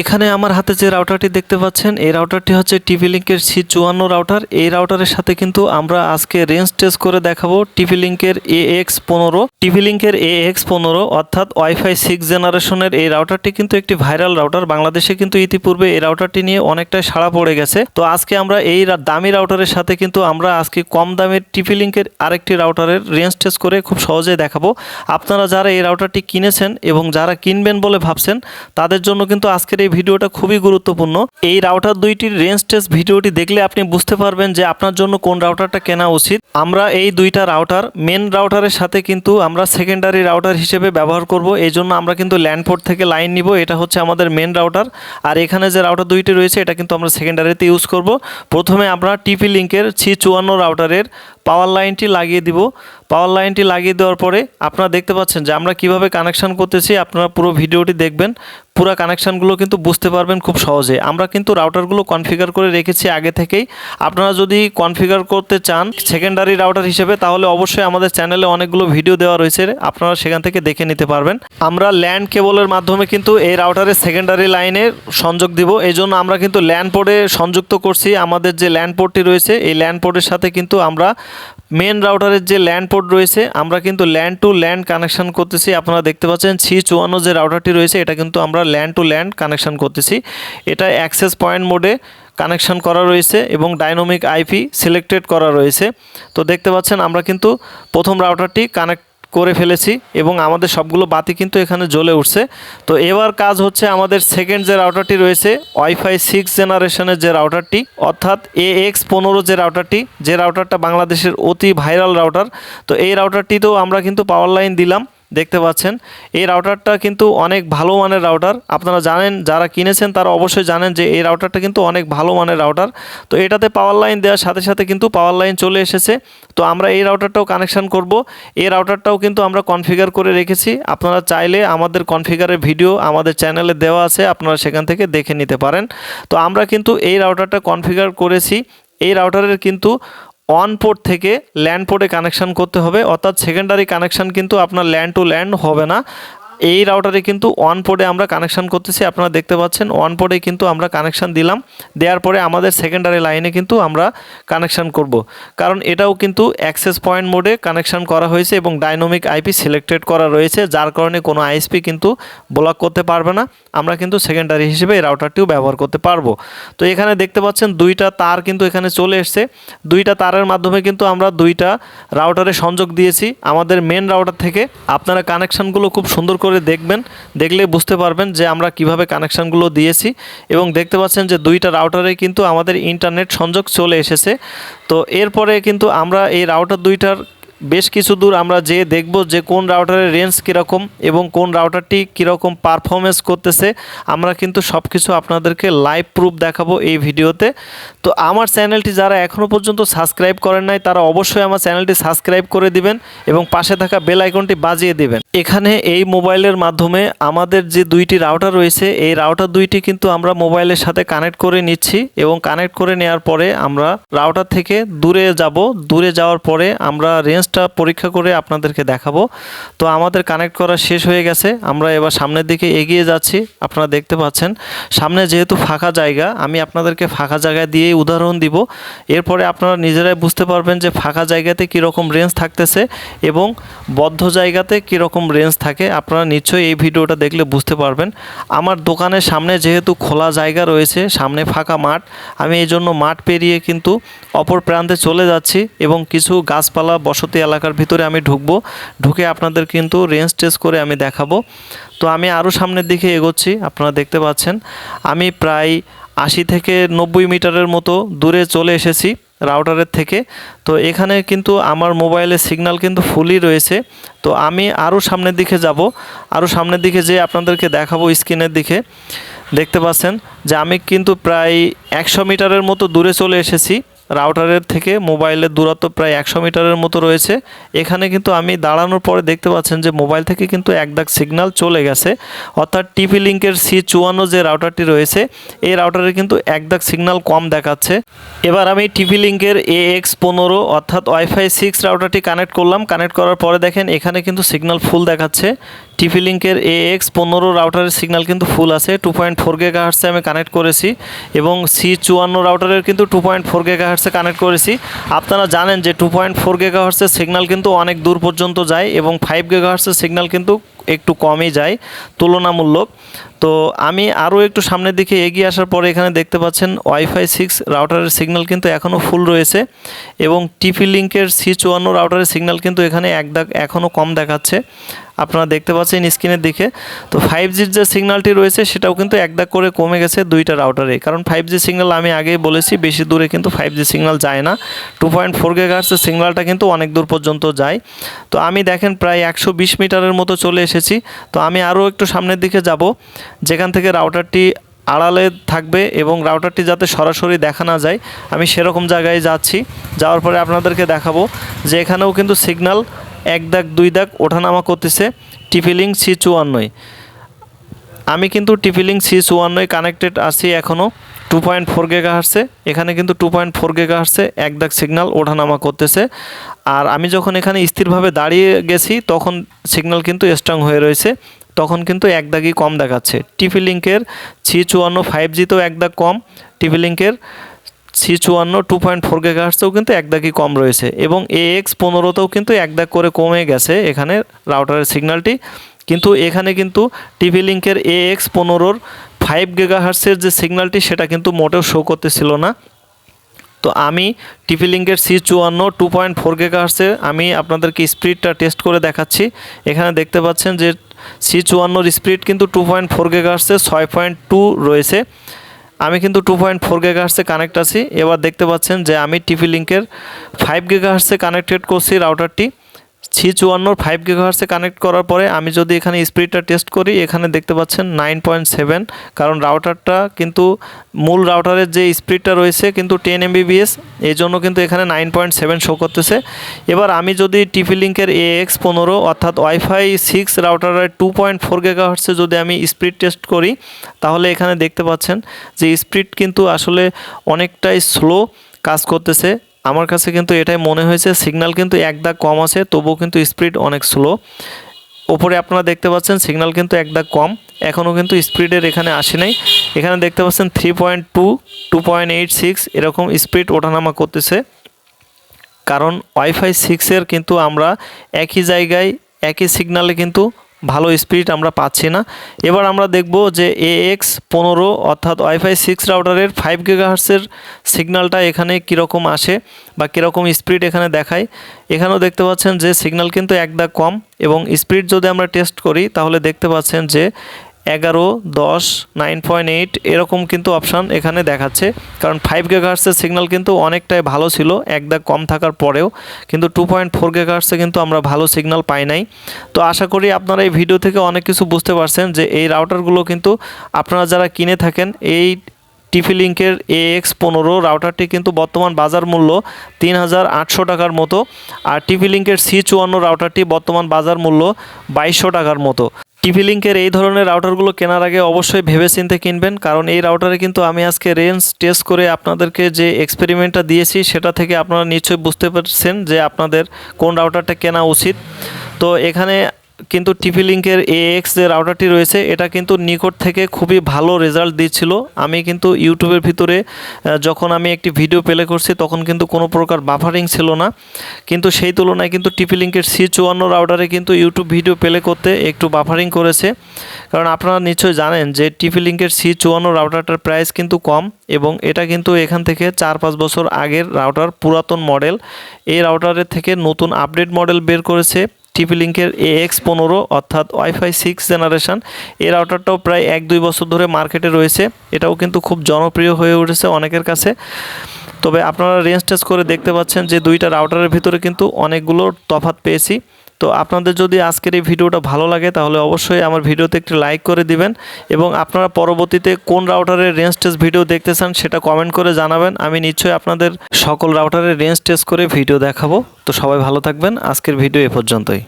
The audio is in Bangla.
এখানে আমার হাতে যে রাউটারটি দেখতে পাচ্ছেন, এই রাউটারটি হচ্ছে টিভি লিঙ্কের সি চুয়ান্ন রাউটার এই রাউটারের সাথে কিন্তু আমরা আজকে রেঞ্জ টেস্ট করে দেখাবো টিভি লিঙ্কের এ এক্স পনেরো। টিভি লিঙ্কের এ এক্স পনেরো অর্থাৎ ওয়াইফাই সিক্স জেনারেশনের এই রাউটারটি কিন্তু একটি ভাইরাল রাউটার বাংলাদেশে কিন্তু ইতিপূর্বে এই রাউটারটি নিয়ে অনেকটাই সাড়া পড়ে গেছে। তো আজকে আমরা এই দামি রাউটারের সাথে কিন্তু আমরা আজকে কম দামের টিভি লিঙ্কের আরেকটি রাউটারের রেঞ্জ টেস্ট করে খুব সহজে দেখাবো। আপনারা যারা এই রাউটারটি কিনেছেন এবং যারা কিনবেন বলে ভাবছেন, তাদের জন্য কিন্তু আজকের এই ভিডিওটা খুবই গুরুত্বপূর্ণ। এই রাউটার দুইটির রেঞ্জ টেস্ট ভিডিওটি দেখলে আপনি বুঝতে পারবেন যে আপনার জন্য কোন রাউটারটা কেনা উচিত। আমরা এই দুইটা রাউটার মেন রাউটারের সাথে কিন্তু আমরা সেকেন্ডারি রাউটার হিসেবে ব্যবহার করব। এই জন্য আমরা কিন্তু ল্যান্ডপোর্ট থেকে লাইন নিব। এটা হচ্ছে আমাদের মেন রাউটার আর এখানে যে রাউটার দুইটি রয়েছে, এটা কিন্তু আমরা সেকেন্ডারিতে ইউজ করব। প্রথমে আমরা টিপি লিঙ্কের ছি চুয়ান্ন রাউটারের পাওয়ার লাইনটি লাগিয়ে দিব। পাওয়ার লাইনটি লাগিয়ে দেওয়ার পরে আপনারা দেখতে পাচ্ছেন যে আমরা কীভাবে কানেকশন করতেছি। আপনারা পুরো ভিডিওটি দেখবেন। পুরো কানেকশানগুলো কিন্তু বুঝতে পারবেন খুব সহজে। আমরা কিন্তু রাউটারগুলো কনফিগার করে রেখেছি আগে থেকেই। আপনারা যদি কনফিগার করতে চান সেকেন্ডারি রাউটার হিসেবে, তাহলে অবশ্যই আমাদের চ্যানেলে অনেকগুলো ভিডিও দেওয়া রয়েছে। আপনারা সেখান থেকে দেখে নিতে পারবেন। আমরা ল্যান্ড কেবলের মাধ্যমে কিন্তু এই রাউটারের সেকেন্ডারি লাইনের সংযোগ দিব। এই জন্য আমরা কিন্তু ল্যান্ড পোর্টে সংযুক্ত করছি। আমাদের যে ল্যান্ড পোর্টটি রয়েছে, এই ল্যান্ড পোর্টের সাথে কিন্তু আমরা মেন রাউটারের যে ল্যান্ড পোর্ট রয়েছে, আমরা কিন্তু ল্যান্ড টু ল্যান্ড কানেকশন করতেছি। আপনারা দেখতে পাচ্ছেন সি চুয়ান্ন যে রাউটারটি রয়েছে, এটা কিন্তু আমরা ল্যান্ড টু ল্যান্ড কানেকশন করতেছি। এটা অ্যাক্সেস পয়েন্ট মোডে কানেকশন করা রয়েছে এবং ডাইনামিক আইপি সিলেক্টেড করা রয়েছে। তো দেখতে পাচ্ছেন, আমরা কিন্তু প্রথম রাউটারটি কানেক্ট করে ফেলেছি এবং আমাদের সবগুলো বাতি কিন্তু এখানে জ্বলে উঠছে। তো এবার কাজ হচ্ছে আমাদের সেকেন্ড যে রাউটারটি রয়েছে ওয়াইফাই সিক্স জেনারেশনের যে রাউটারটি অর্থাৎ এ এক্স পনেরো যে রাউটারটি যে রাউটারটা বাংলাদেশের অতি ভাইরাল রাউটার তো এই রাউটারটিতেও আমরা কিন্তু পাওয়ার লাইন দিলাম। দেখতে পাচ্ছেন। এই রাউটারটা কিন্তু অনেক ভালো মানের রাউটার আপনারা জানেন, যারা কিনেছেন তারা অবশ্যই জানেন যে এই রাউটারটা কিন্তু অনেক ভালো মানের রাউটার তো এটাতে পাওয়ার লাইন দেওয়ার সাথে সাথে কিন্তু পাওয়ার লাইন চলে এসেছে। তো আমরা এই রাউটারটাও কানেকশন করব। এই রাউটারটাও কিন্তু আমরা কনফিগার করে রেখেছি। আপনারা চাইলে আমাদের কনফিগারের ভিডিও আমাদের চ্যানেলে দেওয়া আছে, আপনারা সেখান থেকে দেখে নিতে পারেন। তো আমরা কিন্তু এই রাউটারটা কনফিগার করেছি। এই রাউটারের কিন্তু অন পোর্ট থেকে ল্যান্ড পোর্টে কানেকশান করতে হবে। অর্থাৎ সেকেন্ডারি কানেকশান কিন্তু আপনার ল্যান্ড টু ল্যান্ড হবে না। এই রাউটারে কিন্তু ওয়ান পোর্টে আমরা কানেকশান করতেছি। আপনারা দেখতে পাচ্ছেন ওয়ান পোর্টে কিন্তু আমরা কানেকশান দিলাম। দেওয়ার পরে আমাদের সেকেন্ডারি লাইনে কিন্তু আমরা কানেকশান করব। কারণ এটাও কিন্তু অ্যাক্সেস পয়েন্ট মোডে কানেকশান করা হয়েছে এবং ডাইনামিক আইপি সিলেক্টেড করা রয়েছে, যার কারণে কোনো আইএসপি কিন্তু ব্লক করতে পারবে না। আমরা কিন্তু সেকেন্ডারি হিসেবে এই রাউটারটিও ব্যবহার করতে পারব। তো এখানে দেখতে পাচ্ছেন, দুইটা তার কিন্তু এখানে চলে এসছে। দুইটা তারের মাধ্যমে কিন্তু আমরা দুইটা রাউটারে সংযোগ দিয়েছি। আমাদের মেন রাউটার থেকে আপনারা কানেকশানগুলো খুব সুন্দর করে দেখবেন, দেখলে বুঝতে পারবেন যে আমরা কীভাবে কানেকশানগুলো দিয়েছি এবং দেখতে পাচ্ছেন যে দুইটা রাউটারে কিন্তু আমাদের ইন্টারনেট সংযোগ চলে এসেছে। তো এরপরে কিন্তু আমরা এই রাউটার দুইটার বেশ কিছু দূর আমরা যে দেখব যে কোন রাউটারের রেঞ্জ কীরকম এবং কোন রাউটারটি কীরকম পারফরমেন্স করতেছে। আমরা কিন্তু সব কিছু আপনাদেরকে লাইভ প্রুফ দেখাবো এই ভিডিওতে। তো আমার চ্যানেলটি যারা এখনও পর্যন্ত সাবস্ক্রাইব করেন নাই, তারা অবশ্যই আমার চ্যানেলটি সাবস্ক্রাইব করে দিবেন এবং পাশে থাকা বেল আইকনটি বাজিয়ে দিবেন। এখানে এই মোবাইলের মাধ্যমে আমাদের যে দুইটি রাউটার রয়েছে, এই রাউটার দুইটি কিন্তু আমরা মোবাইলের সাথে কানেক্ট করে নিচ্ছি এবং কানেক্ট করে নেওয়ার পরে আমরা রাউটার থেকে দূরে যাব। দূরে যাওয়ার পরে আমরা রেঞ্জটা পরীক্ষা করে আপনাদেরকে দেখাবো। তো আমাদের কানেক্ট করা শেষ হয়ে গেছে। আমরা এবার সামনের দিকে এগিয়ে যাচ্ছি। আপনারা দেখতে পাচ্ছেন, সামনে যেহেতু ফাঁকা জায়গা, আমি আপনাদেরকে ফাঁকা জায়গা দিয়েই উদাহরণ দিব। এরপরে আপনারা নিজেরাই বুঝতে পারবেন যে ফাঁকা জায়গাতে কীরকম রেঞ্জ থাকতেছে এবং বদ্ধ জায়গাতে কীরকম রেঞ্জ থাকে। আপনারা নিশ্চয়ই এই ভিডিওটা দেখলে বুঝতে পারবেন। আমার দোকানের সামনে যেহেতু খোলা জায়গা রয়েছে, সামনে ফাঁকা মাঠ, আমি এই জন্য মাঠ পেরিয়ে কিন্তু অপর প্রান্তে চলে যাচ্ছি এবং কিছু গাছপালা বসতি এলাকার ভিতরে আমি ঢুকবো। ঢুকে আপনাদের কিন্তু রেঞ্জ টেস্ট করে আমি দেখাবো। তো আমি আরও সামনের দিকে এগোচ্ছি, আপনারা দেখতে পাচ্ছেন। আমি প্রায় আশি থেকে নব্বই মিটারের মতো দূরে চলে এসেছি রাউটারের থেকে। তো এখানে কিন্তু আমার মোবাইলের সিগন্যাল কিন্তু ফুলই রয়েছে। তো আমি আরও সামনের দিকে যাব। আরও সামনের দিকে যে আপনাদেরকে দেখাবো স্ক্রিনের দিকে। দেখতে পাচ্ছেন যে আমি কিন্তু প্রায় একশো মিটারের মতো দূরে চলে এসেছি। রাউটারের থেকে মোবাইলের দূরত্ব প্রায় একশো মিটারের মতো রয়েছে। এখানে কিন্তু আমি দাঁড়ানোর পরে দেখতে পাচ্ছেন যে মোবাইল থেকে কিন্তু এক দাগ সিগন্যাল চলে গেছে। অর্থাৎ টিপি লিঙ্কের সি চুয়ান্ন যে রাউটারটি রয়েছে, এই রাউটারে কিন্তু এক দাগ সিগন্যাল কম দেখাচ্ছে। এবার আমি টিপি লিঙ্কের এ এক্স পনেরো অর্থাৎ ওয়াইফাই সিক্স রাউটারটি কানেক্ট করলাম। কানেক্ট করার পরে দেখেন এখানে কিন্তু সিগন্যাল ফুল দেখাচ্ছে। টিপি লিঙ্কের এ এক্স পনেরো রাউটারের সিগন্যাল কিন্তু ফুল আছে টু পয়েন্ট ফোর গেগা হার্সে আমি কানেক্ট করেছি এবং সি চুয়ান্ন রাউটারের কিন্তু টু পয়েন্ট ফোর গেগা হার্সে কানেক্ট করেছি। আপনারা জানেন যে টু পয়েন্ট ফোর গেগা হার্সের সিগন্যাল কিন্তু অনেক দূর পর্যন্ত যায় এবং ফাইভ গেগা হার্সের সিগন্যাল কিন্তু একটু কমই যায়, তুলনামূলক। তো আমি আরও একটু সামনের দিকে এগিয়ে আসার পরে এখানে দেখতে পাচ্ছেন ওয়াইফাই সিক্স রাউটারের সিগন্যাল কিন্তু এখনও ফুল রয়েছে এবং টিপি লিঙ্কের সি চুয়ান্ন রাউটারের সিগন্যাল কিন্তু এখানে এক এখনও কম দেখাচ্ছে। আপনারা দেখতে পাচ্ছেন স্ক্রিনের দিকে। তো ফাইভ জির যে সিগন্যালটি রয়েছে, সেটাও কিন্তু এক দাগ করে কমে গেছে দুইটা রাউটারে কারণ ফাইভ জি সিগন্যাল আমি আগেই বলেছি, বেশি দূরে কিন্তু ফাইভ জি সিগন্যাল যায় না। টু পয়েন্ট ফোর গেগার্সের সিগন্যালটা কিন্তু অনেক দূর পর্যন্ত যায়। তো আমি দেখেন প্রায় একশো বিশ মিটারের মতো চলে এসেছি। তো আমি আরও একটু সামনের দিকে যাব, যেখান থেকে রাউটারটি আড়ালে থাকবে এবং রাউটারটি যাতে সরাসরি দেখা না যায়, আমি সেরকম জায়গায় যাচ্ছি। যাওয়ার পরে আপনাদেরকে দেখাবো যে এখানেও কিন্তু সিগন্যাল এক দাগ, দুই দাগ ওঠানামা করতেছে টিফিলিং সি চুয়ান্নয়। আমি কিন্তু টিফিলিং সি চুয়ান্নয় কানেক্টেড আছি এখনও টু পয়েন্ট ফোর গেগা হারছে এখানে কিন্তু টু পয়েন্ট ফোর গেগা হারছে এক দাগ সিগনাল ওঠানামা করতেছে। আর আমি যখন এখানে স্থিরভাবে দাঁড়িয়ে গেছি, তখন সিগনাল কিন্তু স্ট্রং হয়ে রয়েছে। তখন কিন্তু এক দাগই কম দেখাচ্ছে। টিপি লিঙ্কের সি চুয়ান্ন ফাইভ জিতেও এক দাগ কম। টিপি লিঙ্কের সি চুয়ান্ন টু পয়েন্ট ফোর গেগাহার্সেও কিন্তু এক কম রয়েছে এবং এ এক্স পনেরোতেও কিন্তু এক করে কমে গেছে এখানে রাউটারের সিগন্যালটি কিন্তু এখানে কিন্তু টিভি লিঙ্কের এ এক্স পনেরোর ফাইভ গেগাহার্সের যে সিগন্যালটি সেটা কিন্তু মোটেও শো করতেছিল না। তো আমি টিপি লিঙ্কের সি চুয়ান্ন টু পয়েন্ট ফোর গেগাহার্সে আমি আপনাদেরকে স্পিডটা টেস্ট করে দেখাচ্ছি। এখানে দেখতে পাচ্ছেন যে সি চুয়ান্নর স্পিড কিন্তু টু পয়েন্ট ফোর গেগাহার্সে ছয় পয়েন্ট টু রয়েছে। আমি কিন্তু টু পয়েন্ট ফোর গেগাহার্সে কানেক্ট আছি। এবার দেখতে পাচ্ছেন যে আমি টিভি লিঙ্কের ফাইভ গেগাহার্সে কানেক্টেড করছি রাউটারটি সি চুয়ান্নর ফাইভ গিগাহার্সে কানেক্ট করার পরে আমি যদি এখানে স্পিডটা টেস্ট করি, এখানে দেখতে পাচ্ছেন নাইন পয়েন্ট সেভেন কারণ রাউটারটা কিন্তু মূল রাউটারের যে স্পিডটা রয়েছে কিন্তু টেন এমবিবিএস এই জন্য কিন্তু এখানে নাইন পয়েন্ট সেভেন শো করতেছে। এবার আমি যদি টিপি লিঙ্কের এ এক্স পনেরো অর্থাৎ ওয়াইফাই সিক্স রাউটারের টু পয়েন্ট ফোর গিগাহার্সে যদি আমি স্পিড টেস্ট করি, তাহলে এখানে দেখতে পাচ্ছেন যে স্পিড কিন্তু আসলে অনেকটাই স্লো কাজ করতেছে। আমার কাছে কিন্তু এটাই মনে হয়েছে সিগন্যাল কিন্তু এক দাগ কম আছে, তবুও কিন্তু স্পিড অনেক স্লো ওপরে আপনারা দেখতে পাচ্ছেন সিগন্যাল কিন্তু এক দাগ কম, এখনও কিন্তু স্পিডের এখানে আসে নাই। এখানে দেখতে পাচ্ছেন three point two two point eight six এরকম স্পিড ওঠানামা করতেছে। কারণ ওয়াইফাই সিক্সের কিন্তু আমরা একই জায়গায়, একই সিগনালে কিন্তু ভালো স্পিড আমরা পাচ্ছি না। এবার আমরা দেখব যে এ এক্স পনেরো অর্থাৎ ওয়াইফাই সিক্স রাউটারের ফাইভ গিগাহার্সের সিগন্যালটা এখানে কীরকম আসে বা কীরকম স্পিড এখানে দেখায়। এখানেও দেখতে পাচ্ছেন যে সিগন্যাল কিন্তু একদা কম এবং স্পিড যদি আমরা টেস্ট করি, তাহলে দেখতে পাচ্ছেন যে এগারো, দশ নাইন পয়েন্ট এইট এরকম কিন্তু অপশান এখানে দেখাচ্ছে। কারণ ফাইভ গেগাহার্সের সিগন্যাল কিন্তু অনেকটাই ভালো ছিল, এক দাগ কম থাকার পরেও, কিন্তু টু পয়েন্ট ফোর গেগাহার্সে কিন্তু আমরা ভালো সিগন্যাল পাই নাই। তো আশা করি আপনারা এই ভিডিও থেকে অনেক কিছু বুঝতে পারছেন যে এই রাউটারগুলো কিন্তু আপনারা যারা কিনে থাকেন, এই টিফি লিঙ্কের এ এক্স পনেরো রাউটারটি কিন্তু বর্তমান বাজার মূল্য তিন হাজার আটশো টাকার মতো, আর টিভি লিঙ্কের সি চুয়ান্ন রাউটারটি বর্তমান বাজার মূল্য বাইশশো টাকার মতো। টিভি লিঙ্কের এই ধরনের রাউটারগুলো কেনার আগে অবশ্যই ভেবেচিন্তে কিনবেন, কারণ এই রাউটারে কিন্তু আমি আজকে রেঞ্জ টেস্ট করে আপনাদেরকে যে এক্সপেরিমেন্টটা দিয়েছি সেটা থেকে আপনারা নিশ্চয়ই বুঝতে পারছেন যে আপনাদের কোন রাউটারটা কেনা উচিত। তো এখানে কিন্তু টিপি লিঙ্কের এ এক্স যে রাউটারটি রয়েছে, এটা কিন্তু নিকট থেকে খুবই ভালো রেজাল্ট দিচ্ছিল। আমি কিন্তু ইউটিউবের ভিতরে যখন আমি একটি ভিডিও প্লে করছি, তখন কিন্তু কোনো প্রকার বাফারিং ছিল না। কিন্তু সেই তুলনায় কিন্তু টিপি লিঙ্কের সি চুয়ান্ন রাউটারে কিন্তু ইউটিউব ভিডিও প্লে করতে একটু বাফারিং করেছে। কারণ আপনারা নিশ্চয়ই জানেন যে টিপি লিঙ্কের সি চুয়ান্ন রাউটারটার প্রাইস কিন্তু কম এবং এটা কিন্তু এখান থেকে চার পাঁচ বছর আগের রাউটার পুরাতন মডেল এই রাউটারের থেকে নতুন আপডেট মডেল বের করেছে। টিপি লিঙ্কের এ এক্স পনেরো অর্থাৎ ওয়াইফাই সিক্স জেনারেশান এই রাউটারটাও প্রায় এক দুই বছর ধরে মার্কেটে রয়েছে। এটাও কিন্তু খুব জনপ্রিয় হয়ে উঠেছে অনেকের কাছে। তবে আপনারা রেঞ্জ টেস্ট করে দেখতে পাচ্ছেন যে দুইটা রাউটারের ভিতরে কিন্তু অনেকগুলো তফাত পেয়েছি। তো আপনাদের যদি আজকের এই ভিডিওটা ভালো লাগে, তাহলে অবশ্যই আমার ভিডিওতে একটি লাইক করে দিবেন এবং আপনারা পরবর্তীতে কোন রাউটারের রেঞ্জ টেস্ট ভিডিও দেখতে চান সেটা কমেন্ট করে জানাবেন। আমি নিশ্চয়ই আপনাদের সকল রাউটারের রেঞ্জ টেস্ট করে ভিডিও দেখাবো। তো সবাই ভালো থাকবেন। আজকের ভিডিও এ পর্যন্তই।